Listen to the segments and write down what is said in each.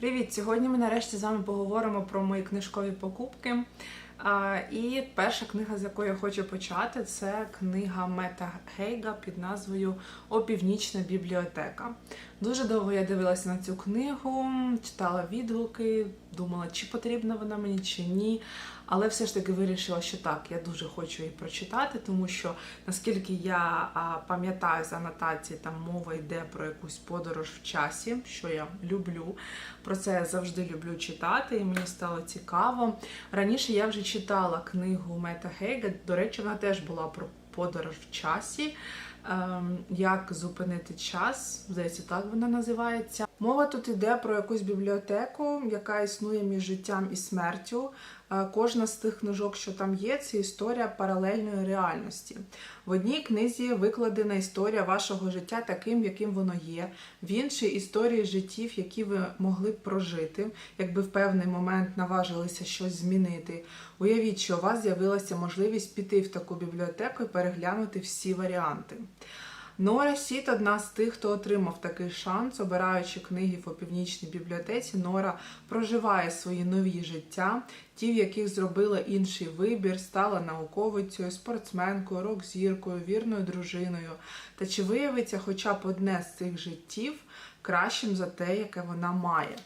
Привіт! Сьогодні ми нарешті з вами поговоримо про мої книжкові покупки. І перша книга, з якої я хочу почати, це книга Мета Гейга під назвою Опівнічна бібліотека. Дуже довго я дивилася на цю книгу, читала відгуки, думала, чи потрібна вона мені, чи ні. Але все ж таки вирішила, що так, я дуже хочу її прочитати, тому що наскільки я пам'ятаю з анотації, там мова йде про якусь подорож в часі, що я люблю. Про це я завжди люблю читати, і мені стало цікаво. Раніше я вже читала книгу Мета Гейга. До речі, вона теж була про подорож в часі. Ем, Як зупинити час, здається, так вона називається. Мова тут йде про якусь бібліотеку, яка існує між життям і смертю. Е, Кожна з тих книжок, що там є, це історія паралельної реальності. В одній книзі викладена історія вашого життя таким, яким воно є, в іншій історії життів, які ви могли б прожити, якби в певний момент наважилися щось змінити. Уявіть, що у вас з'явилася можливість піти в таку бібліотеку і переглянути всі варіанти. Нора Сіт одна з тих, хто отримав такий шанс, обираючи книги в опівнічній бібліотеці. Нора проживає свої нові життя, ті, в яких зробила інший вибір, стала науковицею, спортсменкою, рок-зіркою, вірною дружиною. Та чи виявиться хоча б одне з цих життів кращим за те, яке вона має?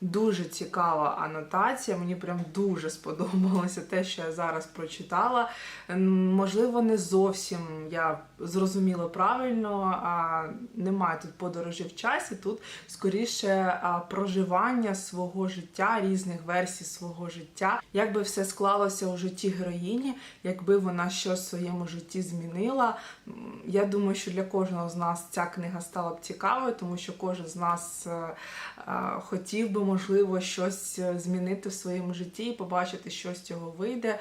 Дуже цікава анотація. Мені прям дуже сподобалося те, що я зараз прочитала. Можливо, не зовсім я зрозуміла правильно. А немає тут подорожі в часі. Тут скоріше проживання свого життя, різних версій свого життя. Як би все склалося у житті героїні, якби вона щось в своєму житті змінила. Я думаю, що для кожного з нас ця книга стала б цікавою, тому що кожен з нас е, е, хотів би, можливо, щось е, змінити в своєму житті і побачити, що з цього вийде.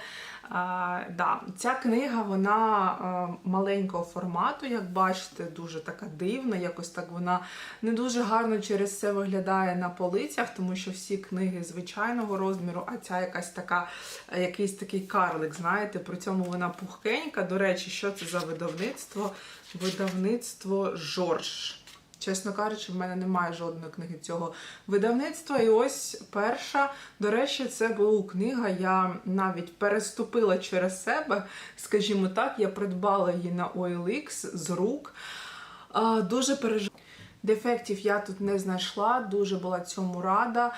А, да, Ця книга вона е, маленького формату, як бачите, дуже така дивна. Якось так вона не дуже гарно через це виглядає на полицях, тому що всі книги звичайного розміру, а ця якась така, е, якийсь такий карлик, знаєте, при цьому вона пухкенька. До речі, що це за видавництво? Видавництво Жорж. Чесно кажучи, в мене немає жодної книги цього видавництва. І ось перша, до речі, це була книга. Я навіть переступила через себе, скажімо так, я придбала її на OLX з рук. Дуже переживала. Дефектів я тут не знайшла, дуже була цьому рада.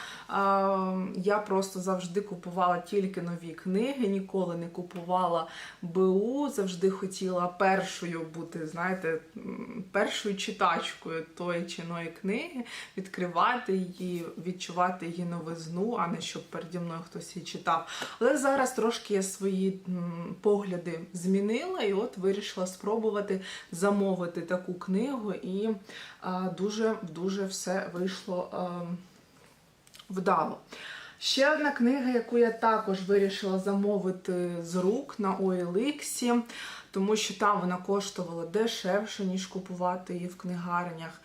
Я просто завжди купувала тільки нові книги, ніколи не купувала БУ, завжди хотіла першою бути, знаєте, першою читачкою тої чи іної книги, відкривати її, відчувати її новизну, а не щоб переді мною хтось її читав. Але зараз трошки я свої погляди змінила і от вирішила спробувати замовити таку книгу і дуже дуже все вийшло а, вдало. Ще одна книга, яку я також вирішила замовити з рук на OLX, тому що там вона коштувала дешевше, ніж купувати її в книгарнях.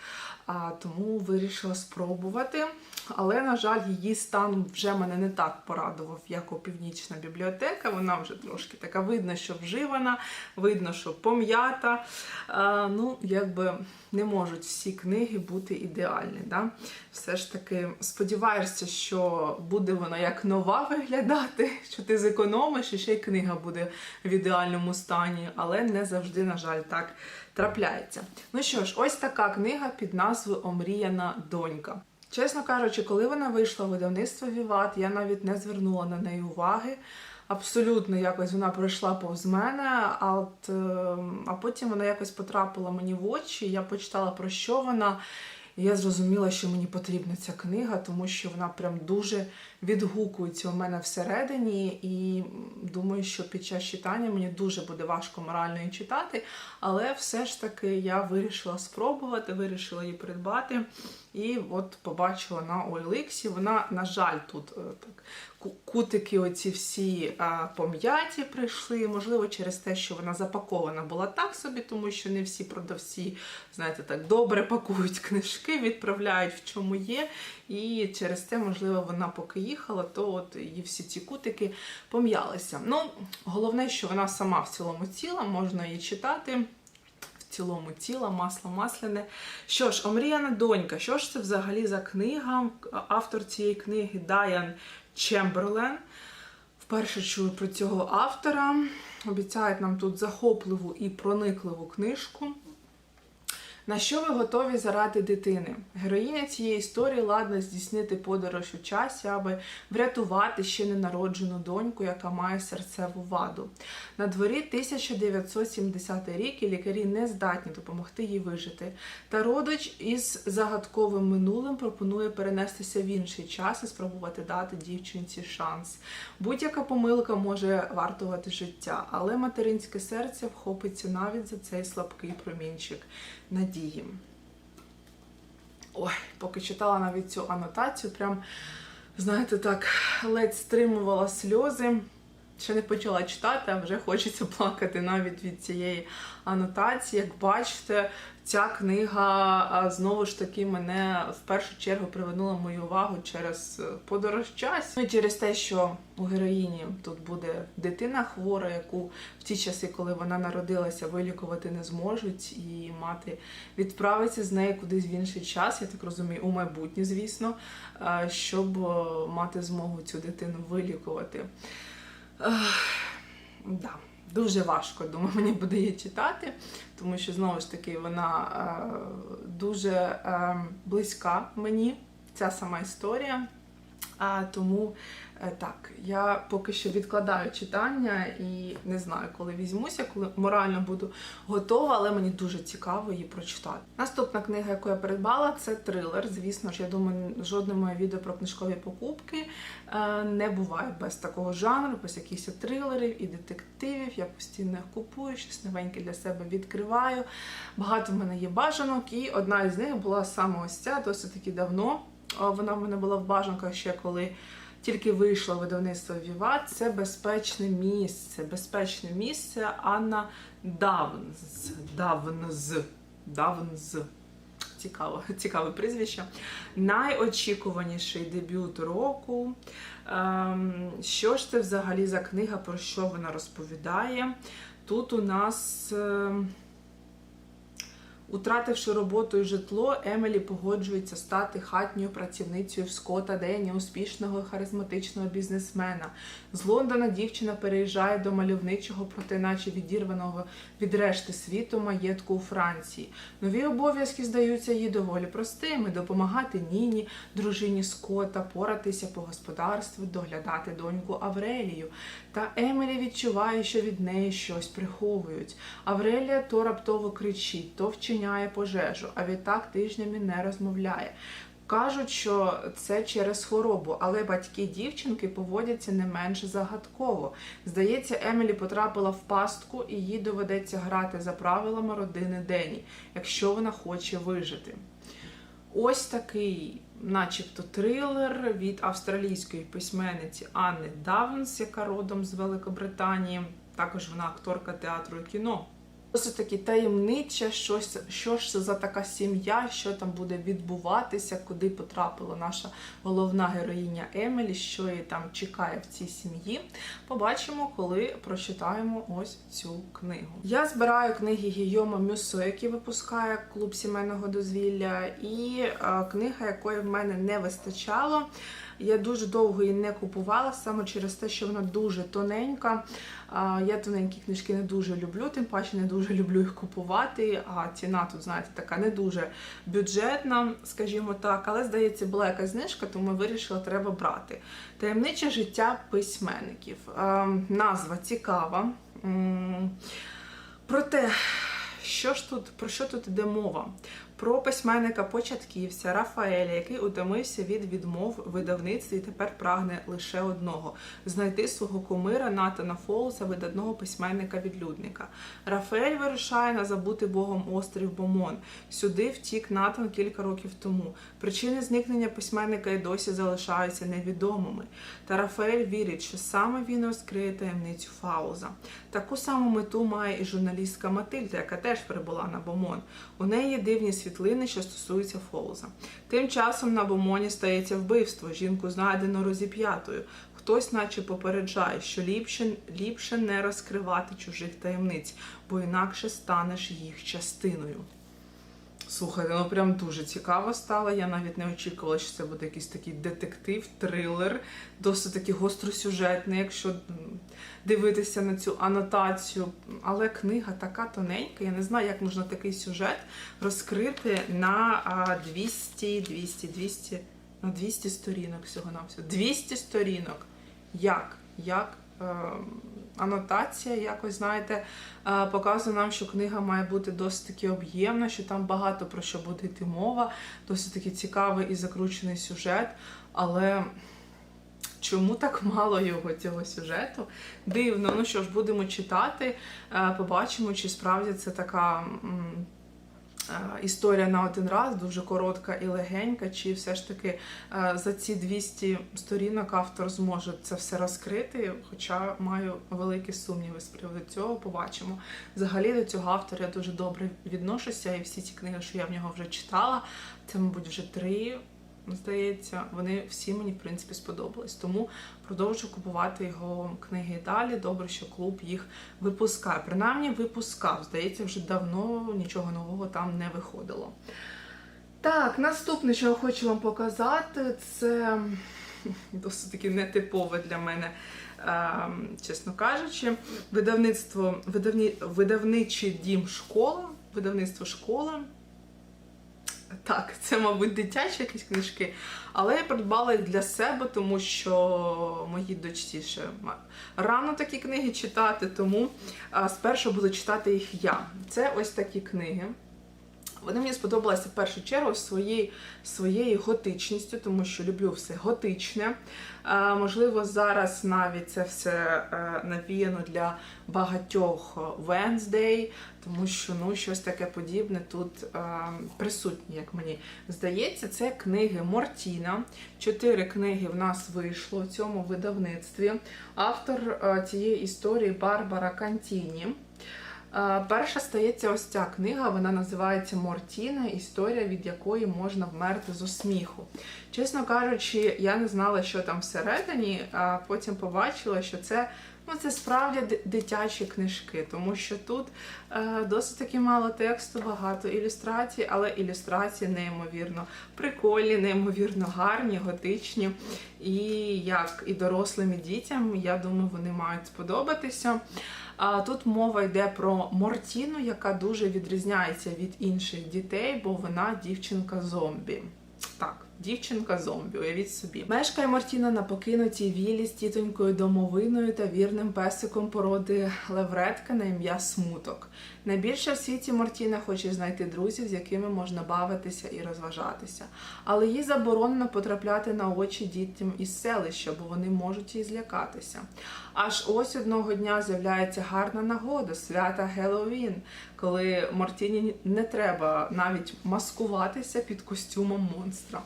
Тому вирішила спробувати. Але, на жаль, її стан вже мене не так порадував, як опівнічна бібліотека. Вона вже трошки така видно, що вживана, видно, що пом'ята. Ну, якби не можуть всі книги бути ідеальні. Да? Все ж таки сподіваєшся, що буде вона як нова виглядати, що ти зекономиш, і ще й книга буде в ідеальному стані, але не завжди, на жаль, так трапляється. Ну що ж, ось така книга під назвою Омріяна донька. Чесно кажучи, коли вона вийшла в видавництво Віват, я навіть не звернула на неї уваги. Абсолютно якось вона пройшла повз мене, а от е, а потім вона якось потрапила мені в очі. Я почитала про що вона. І я зрозуміла, що мені потрібна ця книга, тому що вона прям дуже відгукується у мене всередині, і думаю, що під час читання мені дуже буде важко морально її читати. Але все ж таки я вирішила спробувати, вирішила її придбати. І от побачила на OLX. Вона, на жаль, тут е, так кутики оці всі а, пом'яті прийшли. Можливо, через те, що вона запакована була так собі, тому що не всі продавці, знаєте, так добре пакують книжки, відправляють в чому є. І через те, можливо, вона поки їхала, то от її всі ці кутики пом'ялися. Ну, головне, що вона сама в цілому ціла, можна її читати. Цілому тіла, масло масляне. Що ж, Омріяна донька, що ж це взагалі за книга? Автор цієї книги Дайан Чемберлен. Вперше чую про цього автора. Обіцяють нам тут захопливу і проникливу книжку. На що ви готові заради дитини? Героїня цієї історії ладна здійснити подорож у часі, аби врятувати ще ненароджену доньку, яка має серцеву ваду. На дворі 1970 рік і лікарі не здатні допомогти їй вижити. Та родич із загадковим минулим пропонує перенестися в інший час і спробувати дати дівчинці шанс. Будь-яка помилка може вартувати життя, але материнське серце вхопиться навіть за цей слабкий промінчик надії. Ой, поки читала навіть цю анотацію, прям, знаєте, так, ледь стримувала сльози. Ще не почала читати, а вже хочеться плакати навіть від цієї анотації. Як бачите, ця книга знову ж таки мене в першу чергу привернула мою увагу через е, подорож часу. Ну і через те, що у героїні тут буде дитина хвора, яку в ті часи, коли вона народилася, вилікувати не зможуть, і мати відправиться з нею кудись в інший час, я так розумію, у майбутнє, звісно, е, щоб мати змогу цю дитину вилікувати. Да, дуже важко, думаю, мені буде її читати, тому що знову ж таки вона е, дуже е, близька мені, ця сама історія. А тому так, я поки що відкладаю читання і не знаю, коли візьмуся, коли морально буду готова, але мені дуже цікаво її прочитати. Наступна книга, яку я придбала, це трилер. Звісно ж, я думаю, жодне моє відео про книжкові покупки е, не буває без такого жанру, без якихось трилерів і детективів. Я постійно їх купую, щось новеньке для себе відкриваю. Багато в мене є бажанок, і одна із них була саме ось ця досить таки давно. Вона в мене була в бажанках ще коли тільки вийшло видавництво Віват. Це безпечне місце. Безпечне місце Анна Давнз. Давнз. Давнз. Цікаво, цікаве прізвище. Найочікуваніший дебют року. Ем, що ж це взагалі за книга, про що вона розповідає? Тут у нас. ем, Утративши роботу і житло, Емілі погоджується стати хатньою працівницею в Скотта Дені, успішного харизматичного бізнесмена. З Лондона дівчина переїжджає до мальовничого, проте наче відірваного від решти світу маєтку у Франції. Нові обов'язки здаються їй доволі простими: допомагати Ніні, дружині Скотта, поратися по господарству, доглядати доньку Аврелію. Та Емілі відчуває, що від неї щось приховують. Аврелія то раптово кричить, то вчиняє пожежу, а відтак тижнями не розмовляє. Кажуть, що це через хворобу, але батьки дівчинки поводяться не менш загадково. Здається, Емілі потрапила в пастку, і їй доведеться грати за правилами родини Дені, якщо вона хоче вижити. Ось такий, начебто, трилер від австралійської письменниці Анни Давнс, яка родом з Великобританії. Також вона акторка театру і кіно. Досить таки таємниче, щось, що ж це за така сім'я, що там буде відбуватися, куди потрапила наша головна героїня Емілі, що її там чекає в цій сім'ї. Побачимо, коли прочитаємо ось цю книгу. Я збираю книги Гійома Мюсо, які випускає клуб сімейного дозвілля, і е, книга, якої в мене не вистачало. Я дуже довго її не купувала саме через те, що вона дуже тоненька. Я тоненькі книжки не дуже люблю, тим паче не дуже люблю їх купувати. А ціна тут, знаєте, така не дуже бюджетна, скажімо так. Але, здається, була якась знижка, тому вирішила, треба брати. Таємниче життя письменників. Назва цікава. Проте, що ж тут, про що тут іде мова? Про письменника-початківця Рафаеля, який утомився від відмов в видавництві і тепер прагне лише одного знайти свого кумира Натана Фолса, видатного письменника-відлюдника. Рафаель вирушає на забутий Богом острів Бомон. Сюди втік Натан кілька років тому. Причини зникнення письменника і досі залишаються невідомими. Та Рафаель вірить, що саме він розкриє таємницю Фауза. Таку саму мету має і журналістка Матильда, яка теж прибула на Бомон. У неї є дивні світлини, що стосуються Фолза. Тим часом на Бомоні стається вбивство. Жінку знайдено розіп'ятою. Хтось, наче попереджає, що ліпше, ліпше не розкривати чужих таємниць, бо інакше станеш їх частиною. Слухайте, ну прям дуже цікаво стало. Я навіть не очікувала, що це буде якийсь такий детектив, трилер, досить таки гостросюжетний, якщо дивитися на цю анотацію. Але книга така тоненька, я не знаю, як можна такий сюжет розкрити на 200, 200, 200, на 200 сторінок всього на всього. 200 сторінок. Як? Як? Е, анотація, якось знаєте, е, показує нам, що книга має бути досить таки об'ємна, що там багато про що буде йти мова, досить таки цікавий і закручений сюжет. Але чому так мало його цього сюжету? Дивно, ну що ж, будемо читати, е, побачимо, чи справді це така. Історія на один раз дуже коротка і легенька, чи все ж таки за ці 200 сторінок автор зможе це все розкрити, хоча маю великі сумніви з приводу цього, побачимо. Взагалі до цього автора я дуже добре відношуся, і всі ці книги, що я в нього вже читала, це, мабуть, вже три. Здається, вони всі мені в принципі сподобались. Тому продовжу купувати його книги далі. Добре, що клуб їх випускає. Принаймні випускав. Здається, вже давно нічого нового там не виходило. Так, наступне, що я хочу вам показати, це досить таки нетипове для мене, ем, чесно кажучи, видавництво, видавні, видавничий дім школа, видавництво школа. Так, це, мабуть, дитячі якісь книжки, але я придбала їх для себе, тому що моїй дочці ще рано такі книги читати, тому спершу буду читати їх я. Це ось такі книги. Вони мені сподобалися в першу чергу своєю, своєю готичністю, тому що люблю все готичне. Е, можливо, зараз навіть це все е, навіяно для багатьох Wednesday, тому що ну, щось таке подібне тут е, присутнє, як мені здається. Це книги Мортіна. Чотири книги в нас вийшло в цьому видавництві. Автор е, цієї історії Барбара Кантіні. Е, Перша стається ось ця книга, вона називається Мортіна, історія, від якої можна вмерти з усміху. Чесно кажучи, я не знала, що там всередині, а потім побачила, що це. Ну, це справді дитячі книжки, тому що тут е, досить таки мало тексту, багато ілюстрацій, але ілюстрації неймовірно прикольні, неймовірно гарні, готичні. І як і дорослим і дітям, я думаю, вони мають сподобатися. Тут мова йде про Мортіну, яка дуже відрізняється від інших дітей, бо вона дівчинка-зомбі. Так, дівчинка-зомбі, уявіть собі. Мешкає Мортіна на покинутій вілі з тітонькою домовиною та вірним песиком породи левретка на ім'я Смуток. Найбільше в світі Мортіна хоче знайти друзів, з якими можна бавитися і розважатися. Але їй заборонено потрапляти на очі дітям із селища, бо вони можуть її злякатися. Аж ось одного дня з'являється гарна нагода, свята Геловін, коли Мартіні не треба навіть маскуватися під костюмом монстра.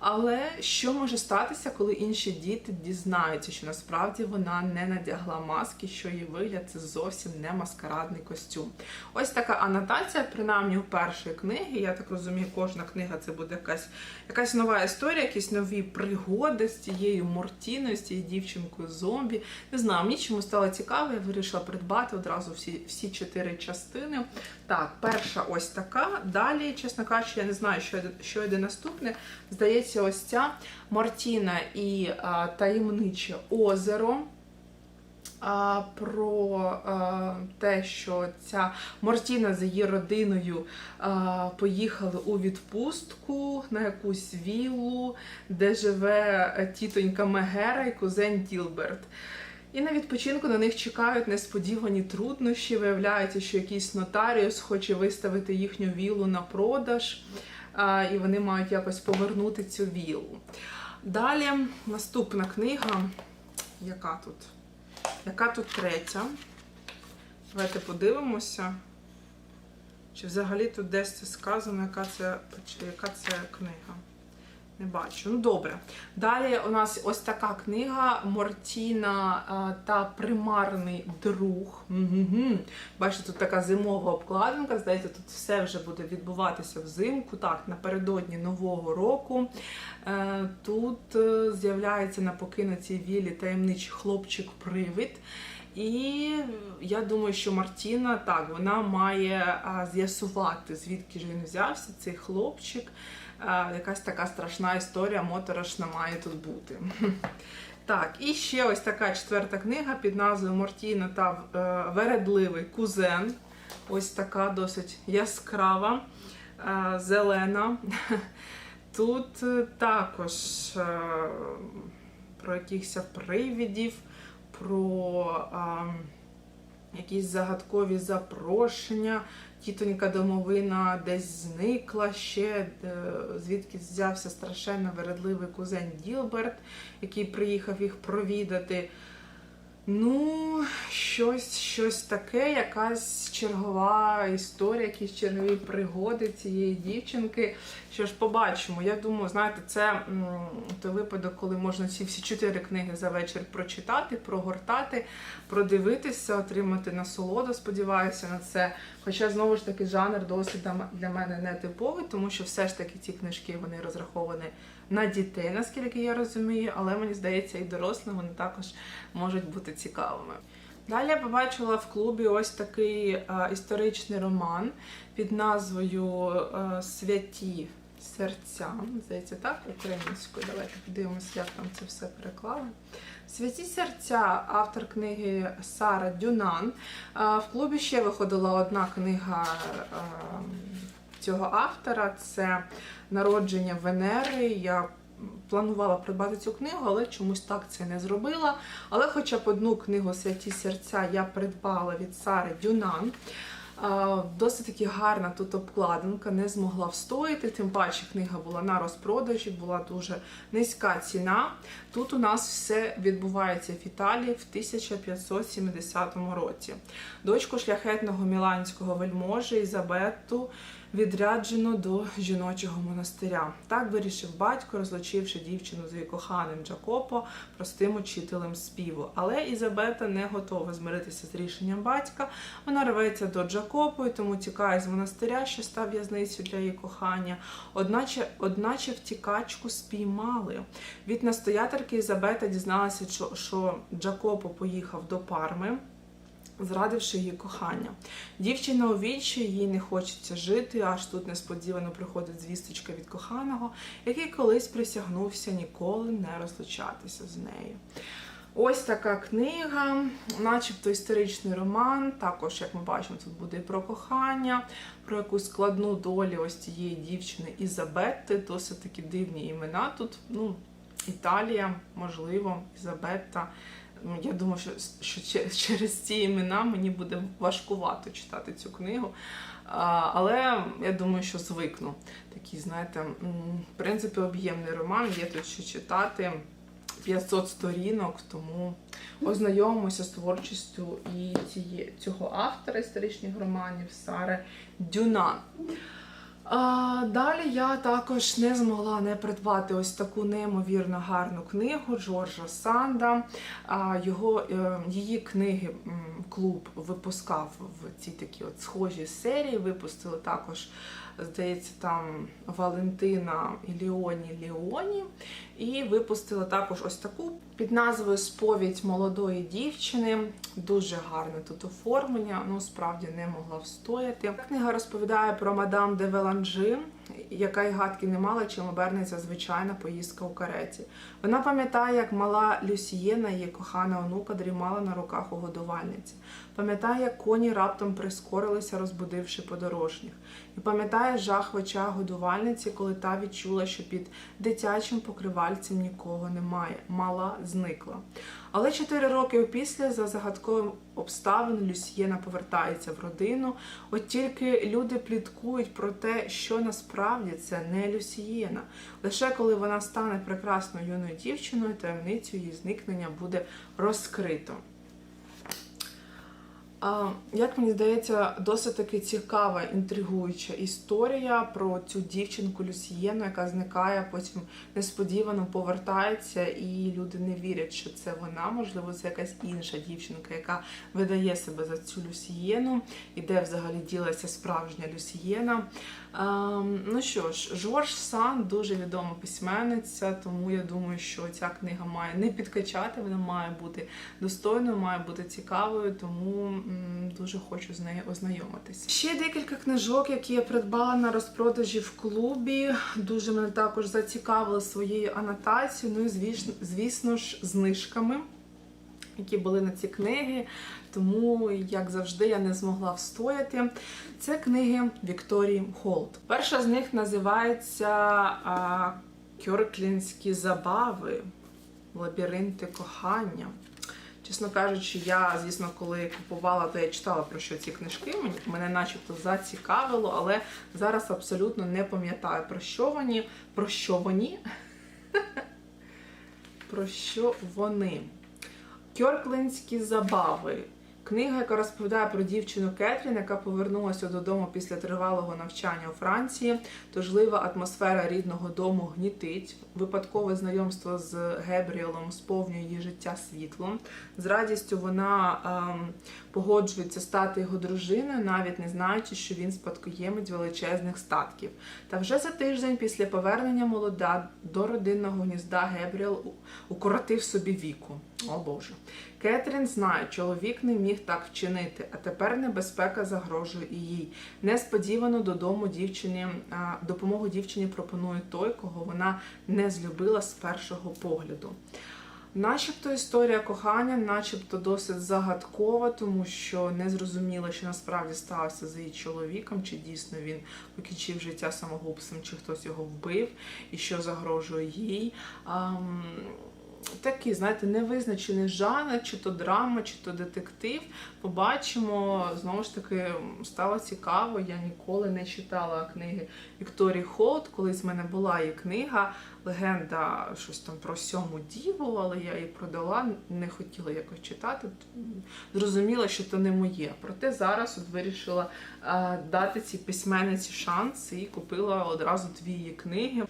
Але що може статися, коли інші діти дізнаються, що насправді вона не надягла маски, що її вигляд це зовсім не маскарадний костюм. Ось така анотація, принаймні у першої книги. Я так розумію, кожна книга це буде якась, якась нова історія, якісь нові пригоди з цією Мортіною, з цією дівчинкою зомбі. Не знаю, мені чому стало цікаво, я вирішила придбати одразу всі, всі чотири частини. Так, перша ось така. Далі, чесно кажучи, я не знаю, що, що йде наступне. Здається, ось ця Мартіна і а, таємниче озеро. А, про а, те, що ця Мортіна з її родиною а, поїхали у відпустку на якусь віллу, де живе е, тітонька Мегера і кузен Ділберт. І на відпочинку на них чекають несподівані труднощі. Виявляється, що якийсь нотаріус хоче виставити їхню віллу на продаж, і вони мають якось повернути цю віллу. Далі наступна книга. Яка тут? Яка тут третя? Давайте подивимося. Чи взагалі тут десь це сказано, яка це, яка це книга? Не бачу. Ну добре. Далі у нас ось така книга Мортіна е, та примарний друг. Угу. Бачите, тут така зимова обкладинка. Здається, тут все вже буде відбуватися взимку. Так, напередодні Нового року. Е, Тут е, з'являється на покинутій вілі таємничий хлопчик-привид. І я думаю, що Мартіна так вона має з'ясувати, звідки ж він взявся, цей хлопчик. Якась така страшна історія, моторошна має тут бути. Так, і ще ось така четверта книга під назвою Мартіна та е, Вередливий кузен. Ось така досить яскрава, е, зелена. Тут е, також про якихось привидів, про якісь загадкові запрошення. Тітонька домовина десь зникла ще, е, звідки взявся страшенно вередливий кузен Ділберт, який приїхав їх провідати. Ну, щось, щось таке, якась чергова історія, якісь чергові пригоди цієї дівчинки. Що ж побачимо. Я думаю, знаєте, це м, той випадок, коли можна ці всі чотири книги за вечір прочитати, прогортати, продивитися, отримати насолоду. Сподіваюся на це. Хоча знову ж таки жанр досить для- мене не типовий, тому що все ж таки ці книжки вони розраховані на дітей, наскільки я розумію, але мені здається, і дорослим вони також можуть бути цікавими. Далі я побачила в клубі ось такий е, історичний роман під назвою е, Святі серця. Здається, так, українською. Давайте подивимося, як там це все переклали. Святі серця, автор книги Сара Дюнан. Е, В клубі ще виходила одна книга е, цього автора. Це Народження Венери. Я планувала придбати цю книгу, але чомусь так це не зробила. Але хоча б одну книгу Святі серця я придбала від Сари Дюнан. Досить таки гарна тут обкладинка, не змогла встояти, тим паче книга була на розпродажі, була дуже низька ціна. Тут у нас все відбувається в Італії в 1570 році. Дочку шляхетного міланського вельможі Ізабетту відряджено до жіночого монастиря. Так вирішив батько, розлучивши дівчину з її коханим Джакопо, простим учителем співу. Але Ізабета не готова змиритися з рішенням батька. Вона рветься до Джакопо і тому тікає з монастиря, що став в'язницею для її кохання. Одначе, одначе втікачку спіймали. Від настоятельки Ізабета дізналася, що Джакопо поїхав до Парми зрадивши її кохання. Дівчина у вічі, їй не хочеться жити, аж тут несподівано приходить звісточка від коханого, який колись присягнувся ніколи не розлучатися з нею. Ось така книга, начебто історичний роман. Також, як ми бачимо, тут буде і про кохання, про якусь складну долю ось цієї дівчини Ізабетти. Досить такі дивні імена. Тут ну, Італія, можливо, Ізабетта. Ну, Я думаю, що, що через ці імена мені буде важкувато читати цю книгу. Але я думаю, що звикну. Такий, знаєте, в принципі, об'ємний роман, є тут що читати. 500 сторінок, тому ознайомимося з творчістю і цього автора історичних романів Сари Дюнан. А, далі я також не змогла не придбати ось таку неймовірно гарну книгу Джорджа Санда. А, його, е, її книги клуб випускав в цій такі от схожі серії. Випустили також, здається, там Валентина Ліоні Ліоні. І випустили також ось таку під назвою Сповідь молодої дівчини. Дуже гарне тут оформлення, ну справді не могла встояти. Книга розповідає про мадам де Веланжи, яка й гадки не мала, чим обернеться звичайна поїздка у кареті. Вона пам'ятає, як мала Люсієна, її кохана онука, дрімала на руках у годувальниці. Пам'ятає, як коні раптом прискорилися, розбудивши подорожніх. І пам'ятає жах в очах годувальниці, коли та відчула, що під дитячим покривальцем нікого немає. Мала зникла. Але чотири роки опісля, за загадковим обставин, Люсьєна повертається в родину. От тільки люди пліткують про те, що насправді це не Люсієна. Лише коли вона стане прекрасною юною дівчиною, таємницю її зникнення буде розкрито. Як мені здається, досить таки цікава, інтригуюча історія про цю дівчинку Люсієну, яка зникає, потім несподівано повертається, і люди не вірять, що це вона. Можливо, це якась інша дівчинка, яка видає себе за цю Люсієну, і де взагалі ділася справжня Люсієна. Ем, ну що ж, Жорж Сан дуже відома письменниця, тому я думаю, що ця книга має не підкачати, вона має бути достойною, має бути цікавою, тому дуже хочу з нею ознайомитись. Ще декілька книжок, які я придбала на розпродажі в клубі. Дуже мене також зацікавили своєю анотацією. Ну і звісно, звісно ж, знижками. Які були на ці книги, тому, як завжди, я не змогла встояти. Це книги Вікторії Холт. Перша з них називається Кьорклінські забави, лабіринти кохання. Чесно кажучи, я, звісно, коли купувала, то я читала про що ці книжки. Мене начебто зацікавило, але зараз абсолютно не пам'ятаю про що вони. Про що вони? Про що вони? Кьорклинські забави. Книга, яка розповідає про дівчину Кетрін, яка повернулася додому після тривалого навчання у Франції. Тужлива атмосфера рідного дому гнітить. Випадкове знайомство з Гебріелом сповнює її життя світлом. З радістю вона ем, погоджується стати його дружиною, навіть не знаючи, що він спадкоємець величезних статків. Та вже за тиждень після повернення молода до родинного гнізда Гебріел укоротив собі віку. О Боже. Кетрін знає, чоловік не міг так вчинити, а тепер небезпека загрожує і їй. Несподівано додому дівчині допомогу дівчині пропонує той, кого вона не злюбила з першого погляду. Начебто історія кохання, начебто досить загадкова, тому що не зрозуміло, що насправді сталося з її чоловіком, чи дійсно він покінчив життя самогубством, чи хтось його вбив, і що загрожує їй. Такий, знаєте, невизначений жанр, чи то драма, чи то детектив. Побачимо, знову ж таки, стало цікаво. Я ніколи не читала книги Вікторії Холт. Колись в мене була її книга Легенда щось там про сьому діву, але я її продала, не хотіла якось читати. Зрозуміла, що то не моє. Проте зараз от вирішила е, дати цій письменниці шанс і купила одразу дві її книги.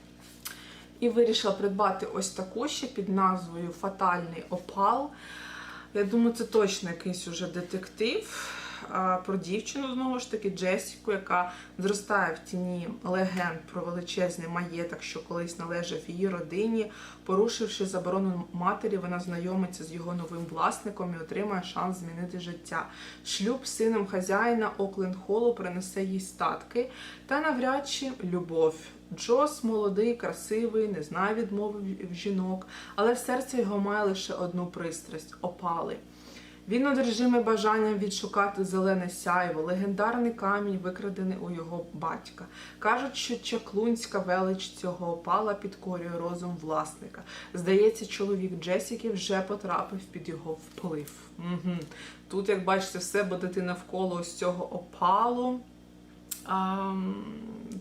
І вирішила придбати ось таку ще під назвою Фатальний опал. Я думаю, це точно якийсь уже детектив про дівчину, знову ж таки, Джесіку, яка зростає в тіні легенд про величезний маєток, що колись належав її родині. Порушивши заборону матері, вона знайомиться з його новим власником і отримає шанс змінити життя. Шлюб з сином хазяїна Окленд Холу принесе їй статки та навряд чи любов. Джос молодий, красивий, не знає відмови в жінок, але в серці його має лише одну пристрасть опали. Він одержимий бажанням відшукати зелене сяйво, легендарний камінь, викрадений у його батька. Кажуть, що чаклунська велич цього опала підкорює розум власника. Здається, чоловік Джесіки вже потрапив під його вплив. Угу. Тут, як бачите, все буде навколо ось цього опалу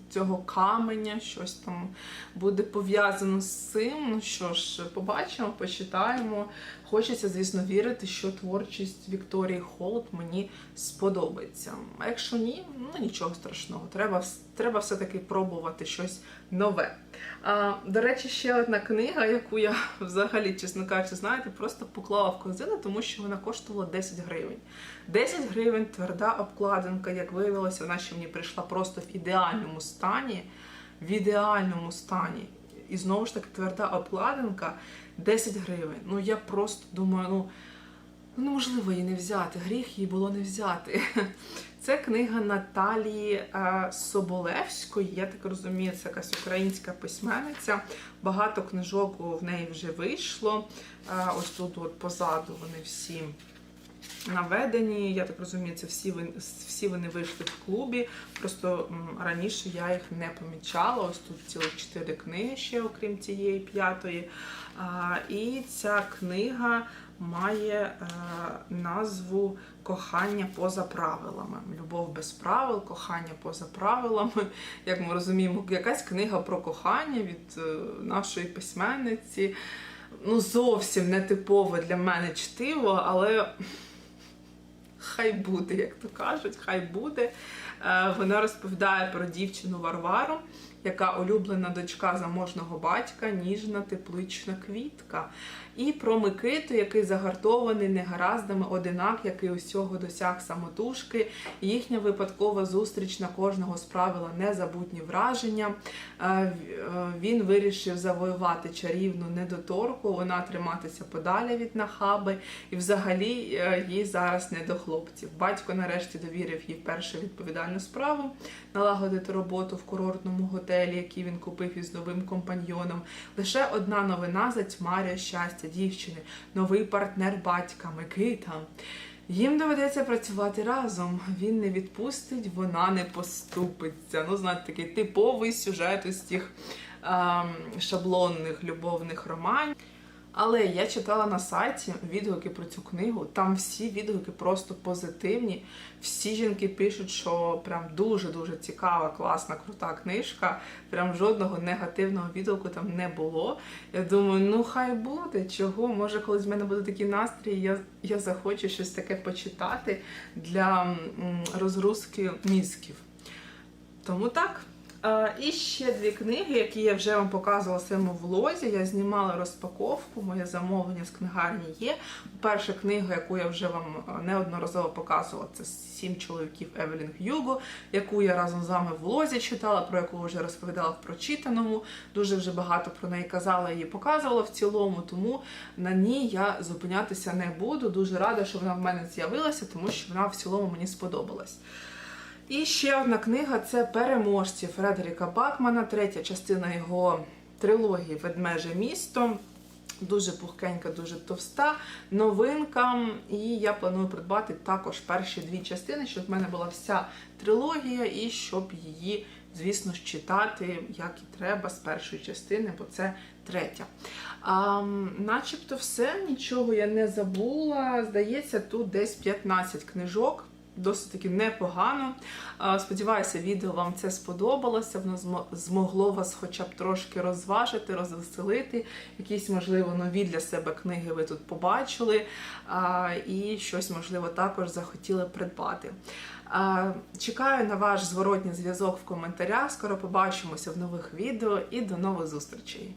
цього каменя, щось там буде пов'язано з цим. Ну що ж, побачимо, почитаємо. Хочеться, звісно, вірити, що творчість Вікторії Холод мені сподобається. А якщо ні, ну нічого страшного. Треба, треба все-таки пробувати щось нове. А, до речі, ще одна книга, яку я взагалі, чесно кажучи, знаєте, просто поклала в корзину, тому що вона коштувала 10 гривень. 10 гривень тверда обкладинка, як виявилося, вона ще мені прийшла просто в ідеальному стані. В ідеальному стані. І знову ж таки, тверда обкладинка 10 гривень. Ну я просто думаю, ну. Ну, неможливо її не взяти, гріх її було не взяти. Це книга Наталії е, Соболевської, я так розумію, це якась українська письменниця. Багато книжок в неї вже вийшло. Е, Ось тут от позаду вони всі наведені. Я так розумію, це всі всі вони вийшли в клубі. Просто раніше я їх не помічала. Ось тут цілих чотири книги ще, окрім цієї п'ятої. І ця книга має е, назву Кохання поза правилами. Любов без правил, кохання поза правилами. Як ми розуміємо, якась книга про кохання від е, нашої письменниці. Ну, зовсім не типове для мене чтиво, але хай буде, як то кажуть, хай буде. Е, Вона розповідає про дівчину Варвару, яка улюблена дочка заможного батька, ніжна теплична квітка. І про Микиту, який загартований негараздами, одинак, який усього досяг самотужки. Їхня випадкова зустріч на кожного справила незабутні враження. Е, е, Він вирішив завоювати чарівну недоторку, вона триматися подалі від нахаби, і взагалі е, їй зараз не до хлопців. Батько нарешті довірив їй першу відповідальну справу налагодити роботу в курортному готелі, який він купив із новим компаньйоном. Лише одна новина затьмарює щастя дівчини, новий партнер батька Микита. Їм доведеться працювати разом. Він не відпустить, вона не поступиться. Ну, знаєте, такий типовий сюжет із тих ем, шаблонних любовних романів. Але я читала на сайті відгуки про цю книгу. Там всі відгуки просто позитивні. Всі жінки пишуть, що прям дуже-дуже цікава, класна, крута книжка. Прям жодного негативного відгуку там не було. Я думаю, ну хай буде. Чого? Може, колись в мене буде такий настрій, я, я захочу щось таке почитати для розгрузки мізків. Тому так. І ще дві книги, які я вже вам показувала в своєму влозі. Я знімала розпаковку, моє замовлення з книгарні є. Перша книга, яку я вже вам е, неодноразово показувала, це Сім чоловіків Евелін Гюго, яку я разом з вами в влозі читала, про яку вже розповідала в прочитаному. Дуже вже багато про неї казала і показувала в цілому, тому на ній я зупинятися не буду. Дуже рада, що вона в мене з'явилася, тому що вона в цілому мені сподобалась. І ще одна книга це переможці Фредеріка Бакмана, третя частина його трилогії Ведмеже місто. Дуже пухкенька, дуже товста новинка. І я планую придбати також перші дві частини, щоб в мене була вся трилогія, і щоб її, звісно читати як і треба з першої частини, бо це третя. А, начебто все, нічого я не забула. Здається, тут десь 15 книжок. Досить таки непогано. Сподіваюся, відео вам це сподобалося. Воно змогло вас хоча б трошки розважити, розвеселити. Якісь, можливо, нові для себе книги ви тут побачили, і щось, можливо, також захотіли придбати. Чекаю на ваш зворотній зв'язок в коментарях. Скоро побачимося в нових відео і до нових зустрічей.